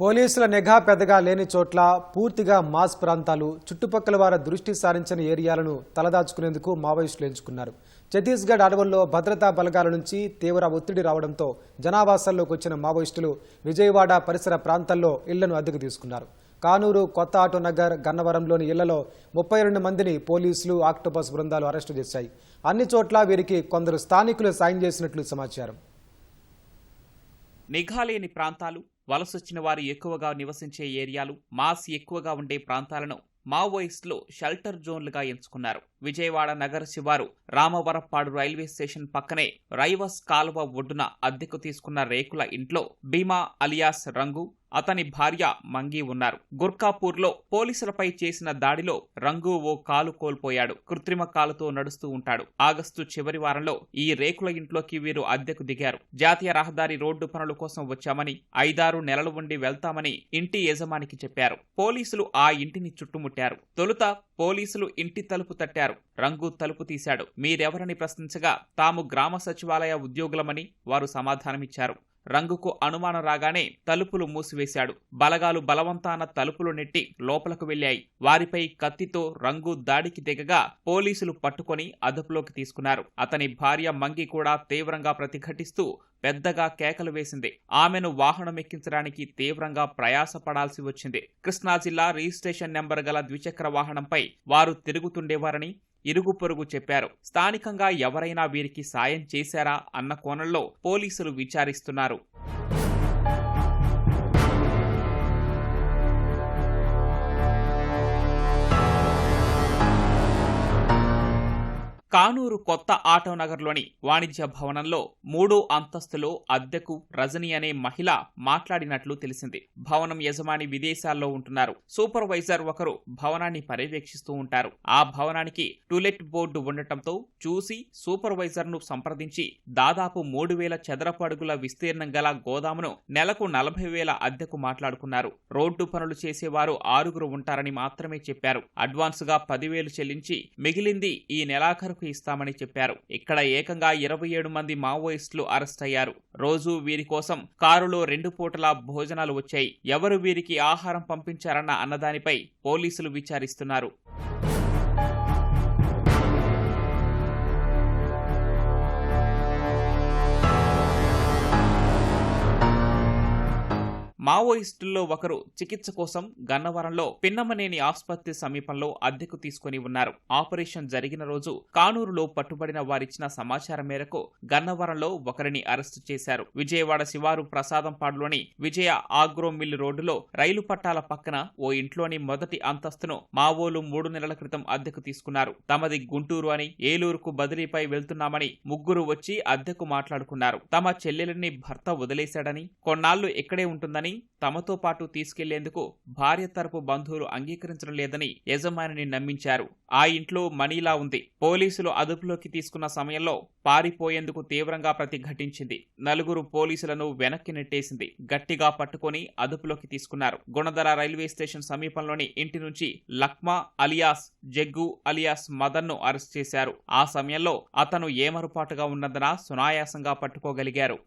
పోలీసుల నిఘా పెద్దగా లేని చోట్ల పూర్తిగా మాస్ ప్రాంతాలు చుట్టుపక్కల వారి దృష్టి సారించిన ఏరియాలను తలదాచుకునేందుకు మావోయిస్టులు ఎంచుకున్నారు. ఛత్తీస్గఢ్ అడవుల్లో భద్రతా బలగాల నుంచి తీవ్ర ఒత్తిడి రావడంతో జనావాసాల్లోకి వచ్చిన మావోయిస్టులు విజయవాడ పరిసర ప్రాంతాల్లో ఇళ్ళను అద్దెకు తీసుకున్నారు. కానూరు కొత్త ఆటో నగర్ గన్నవరంలోని ఇళ్ళలో ముప్పై రెండు మందిని పోలీసులు ఆక్టోపస్ బృందాలు అరెస్టు చేశాయి. అన్ని చోట్ల వీరికి కొందరు స్థానికులు సాయం చేసినట్లు సమాచారం. నిఘాలేని ప్రాంతాలు వలసొచ్చిన వారు ఎక్కువగా నివసించే ఏరియాలు మాస్ ఎక్కువగా ఉండే ప్రాంతాలను మావోయిస్టులు షెల్టర్ జోన్లుగా ఎంచుకున్నారు. విజయవాడ నగర శివారు రామవరప్పాడు రైల్వే స్టేషన్ పక్కనే రైవస్ కాలువ ఒడ్డున అద్దెకు తీసుకున్న రేకుల ఇంట్లో భీమా అలియాస్ రంగు అతని భార్య మంగి ఉన్నారు. గుర్కాపూర్లో పోలీసులపై చేసిన దాడిలో రంగు ఓ కాలు కోల్పోయాడు. కృత్రిమ కాలుతో నడుస్తూ ఉంటాడు. ఆగస్టు చివరి వారంలో ఈ రేకుల ఇంట్లోకి వీరు అద్దెకు దిగారు. జాతీయ రహదారి రోడ్డు పనుల కోసం వచ్చామని ఐదారు నెలలు ఉండి వెళ్తామని ఇంటి యజమానికి చెప్పారు. పోలీసులు ఆ ఇంటిని చుట్టుముట్టారు. తొలుత పోలీసులు ఇంటి తలుపు తట్టారు. రంగు తలుపు తీశాడు. మీరెవరని ప్రశ్నించగా తాము గ్రామ సచివాలయ ఉద్యోగులమని వారు సమాధానమిచ్చారు. రంగుకు అనుమానం రాగానే తలుపులు మూసివేశాడు. బలగాలు బలవంతాన తలుపులు నెట్టి లోపలకు వెళ్ళాయి వారిపై కత్తితో రంగు దాడికి దిగగా పోలీసులు పట్టుకొని అదుపులోకి తీసుకున్నారు. అతని భార్య మంగి కూడా తీవ్రంగా ప్రతిఘటిస్తూ పెద్దగా కేకలు వేసింది. ఆమెను వాహనం ఎక్కించడానికి తీవ్రంగా ప్రయాసపడాల్సి వచ్చింది. కృష్ణా జిల్లా రిజిస్ట్రేషన్ నెంబర్ గల ద్విచక్ర వాహనంపై వారు తిరుగుతుండేవారని ఇరుగు పొరుగు చెప్పారు. స్థానికంగా ఎవరైనా వీరికి సాయం చేశారా అన్న కోణంలో పోలీసులు విచారిస్తున్నారు. కానూరు కొత్త ఆటో నగర్లోని వాణిజ్య భవనంలో మూడో అంతస్తులో అద్దెకు రజని అనే మహిళ మాట్లాడినట్లు తెలిసింది. భవనం యజమాని విదేశాల్లో ఉంటున్నారు. సూపర్వైజర్ ఒకరు భవనాన్ని పర్యవేక్షిస్తూ ఉంటారు. ఆ భవనానికి టూలెట్ బోర్డు ఉండటంతో చూసి సూపర్వైజర్ను సంప్రదించి దాదాపు మూడు వేల చదరపు అడుగుల విస్తీర్ణం గల గోదామును నెలకు నలభై వేల అద్దెకు మాట్లాడుకున్నారు. రోడ్డు పనులు చేసేవారు ఆరుగురు ఉంటారని మాత్రమే చెప్పారు. అడ్వాన్స్గా పదివేలు చెల్లించి మిగిలింది ఈ నెలాఖరు వరకు ఇస్తామని చెప్పారు. ఇక్కడ ఏకంగా ఇరవై ఏడు మంది మావోయిస్టులు అరెస్ట్ అయ్యారు. రోజు వీరి కోసం కారులో రెండు పూటల భోజనాలు వచ్చాయి. ఎవరు వీరికి ఆహారం పంపించారన్న అన్నదానిపై పోలీసులు విచారిస్తున్నారు. మావోయిస్టుల్లో ఒకరు చికిత్స కోసం గన్నవరంలో పిన్నమనేని ఆసుపత్రి సమీపంలో అద్దెకు తీసుకుని ఉన్నారు. ఆపరేషన్ జరిగిన రోజు కానూరులో పట్టుబడిన వారిచ్చిన సమాచారం మేరకు గన్నవరంలో ఒకరిని అరెస్టు చేశారు. విజయవాడ శివారు ప్రసాదంపాడులోని విజయ ఆగ్రో మిల్ రోడ్డులో రైలు పట్టాల పక్కన ఓ ఇంట్లోని మొదటి అంతస్తును మావోలు మూడు నెలల క్రితం అద్దెకు తీసుకున్నారు. తమది గుంటూరు అని ఏలూరుకు బదిలీపై వెళ్తున్నామని ముగ్గురు వచ్చి అద్దెకు మాట్లాడుకున్నారు. తమ చెల్లెలిని భర్త వదిలేశాడని కొన్నాళ్ళు ఇక్కడే ఉంటుందని తమతో పాటు తీసుకెళ్ళేందుకు భార్య తరపు బంధువులు అంగీకరించడం లేదని యజమానిని నమ్మించారు. ఆ ఇంట్లో మనీలా ఉంది. పోలీసులు అదుపులోకి తీసుకున్న సమయంలో పారిపోయేందుకు తీవ్రంగా ప్రతిఘటించింది. నలుగురు పోలీసులను వెనక్కి నెట్టేసింది. గట్టిగా పట్టుకొని అదుపులోకి తీసుకున్నారు. గుణదల రైల్వే స్టేషన్ సమీపంలోని ఇంటి నుంచి లక్మా అలియాస్ జగ్గు అలియాస్ మదన్ను అరెస్ట్ చేశారు. ఆ సమయంలో అతను ఏమరుపాటుగా ఉన్నందున సునాయాసంగా పట్టుకోగలిగారు.